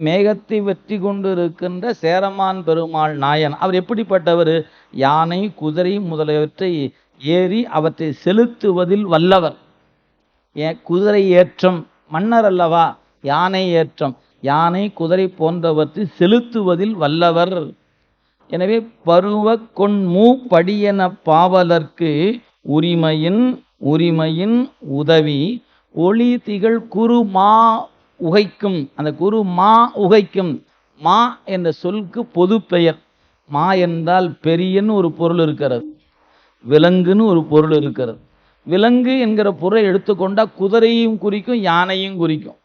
மேகத்தை வெற்றி கொண்டிருக்கின்ற சேரமான் பெருமாள் நாயன். அவர் எப்படிப்பட்டவர்? யானை குதிரை முதலியவற்றை ஏறி அவற்றை செலுத்துவதில் வல்லவர். ஏன்? குதிரை ஏற்றம் மன்னர் அல்லவா? யானை ஏற்றம். யானை குதிரை போன்றவற்றை செலுத்துவதில் வல்லவர். எனவே பருவ கொன்மூ படியன பாவலர்க்கு உரிமையின் உரிமையின் உதவி ஒளி திகழ் குருமா உகைக்கும் அந்த குரு மா உகைக்கும். மா என்ற சொல்க்கு பொது பெயர். மா என்றால் பெரியன்னு ஒரு பொருள் இருக்கிறது. விலங்குன்னு ஒரு பொருள் இருக்கிறது. விலங்கு என்கிற பொருளை எடுத்துக்கொண்டால் குதிரையும் குறிக்கும் யானையும் குறிக்கும்.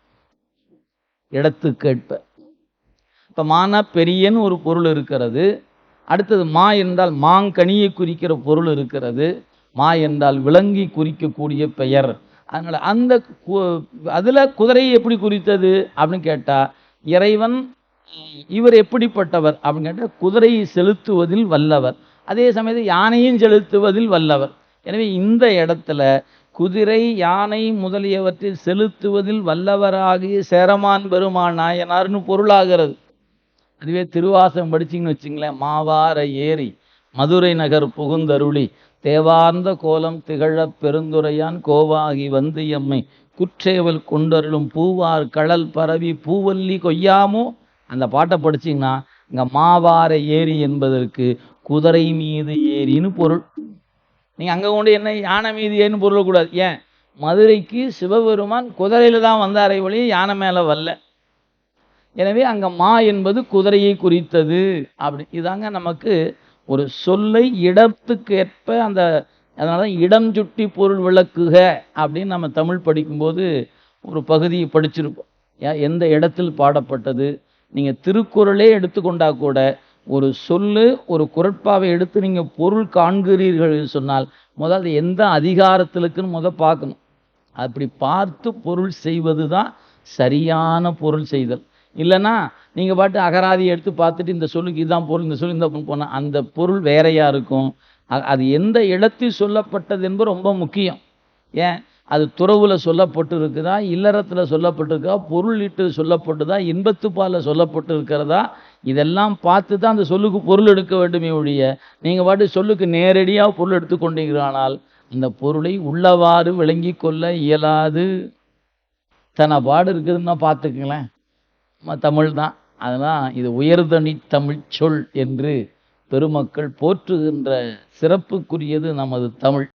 இடத்துக்கேற்ப இப்போ மானா பெரியன்னு ஒரு பொருள் இருக்கிறது. அடுத்தது மா என்றால் மாங்கனியை குறிக்கிற பொருள் இருக்கிறது. மா என்றால் விலங்கி குறிக்கக்கூடிய பெயர். அதனால் அந்த அதில் குதிரையை எப்படி குறித்தது அப்படின்னு கேட்டால் இறைவன் இவர் எப்படிப்பட்டவர் அப்படின்னு கேட்டால் குதிரையை செலுத்துவதில் வல்லவர். அதே சமயத்தில் யானையும் செலுத்துவதில் வல்லவர். எனவே இந்த இடத்துல குதிரை யானை முதலியவற்றில் செலுத்துவதில் வல்லவராகிய சேரமான் பெருமான் நாயனார்னு பொருளாகிறது. அதுவே திருவாசகம் படிச்சிங்கன்னு வச்சுங்களேன் மாவார ஏரி. மதுரை நகர் புகுந்தருளி தேவார்ந்த கோலம் திகழப் பெருந்துரையான் கோவாகி வந்து எம்மை குற்றேவல் கொண்டருளும் பூவார் கடல் பரவி பூவல்லி கொய்யாமோ? அந்த பாட்டை படிச்சிங்கன்னா இங்கே மாவார ஏரி என்பதற்கு குதிரை மீது ஏரின்னு பொருள். நீங்கள் அங்கே கொண்டு என்ன யானை மீது ஏன்னு பொருளக்கூடாது. ஏன்? மதுரைக்கு சிவபெருமான் குதிரையில் தான் வந்தாரை வழி யானை மேலே வரல. எனவே அங்கே மா என்பது குதிரையை குறித்தது. அப்படி இதாங்க நமக்கு ஒரு சொல்லை இடத்துக்கு ஏற்ப அந்த அதனால தான் இடம் சுட்டி பொருள் விளக்குக அப்படின்னு நம்ம தமிழ் படிக்கும்போது ஒரு பகுதியை படிச்சிருப்போம் எந்த இடத்தில் பாடப்பட்டது? நீங்கள் திருக்குறளே எடுத்துக்கொண்டா கூட ஒரு சொல்லு ஒரு குரட்பாவை எடுத்து நீங்கள் பொருள் காண்கிறீர்கள் சொன்னால் முதல் அது எந்த அதிகாரத்திலுக்குன்னு முதல் பார்க்கணும். அப்படி பார்த்து பொருள் செய்வது தான் சரியான பொருள் செய்தல். இல்லைன்னா நீங்கள் பாட்டு அகராதி எடுத்து பார்த்துட்டு இந்த சொல்லுக்கு இதுதான் பொருள் இந்த சொல்லு இந்த போனால் அந்த பொருள் வேறையாக இருக்கும். அது எந்த இடத்தில் சொல்லப்பட்டது என்பது ரொம்ப முக்கியம். ஏன்? அது துறவுல சொல்லப்பட்டு இருக்குதா இல்லறத்தில் சொல்லப்பட்டிருக்கா பொருள் இட்டு சொல்லப்பட்டுதா இன்பத்துப்பாலில் சொல்லப்பட்டு இருக்கிறதா இதெல்லாம் பார்த்து தான் அந்த சொல்லுக்கு பொருள் எடுக்க வேண்டுமே ஒழிய நீங்கள் பாட்டு சொல்லுக்கு நேரடியாக பொருள் எடுத்துக்கொண்டீங்களானால் அந்த பொருளை உள்ளவாறு விளங்கி கொள்ள இயலாது. தன பாடு இருக்குதுன்னா பார்த்துக்கங்களேன். தமிழ் தான் அதனால் இது உயர்தனி தமிழ் சொல் என்று பெருமக்கள் போற்றுகின்ற சிறப்புக்குரியது நமது தமிழ்.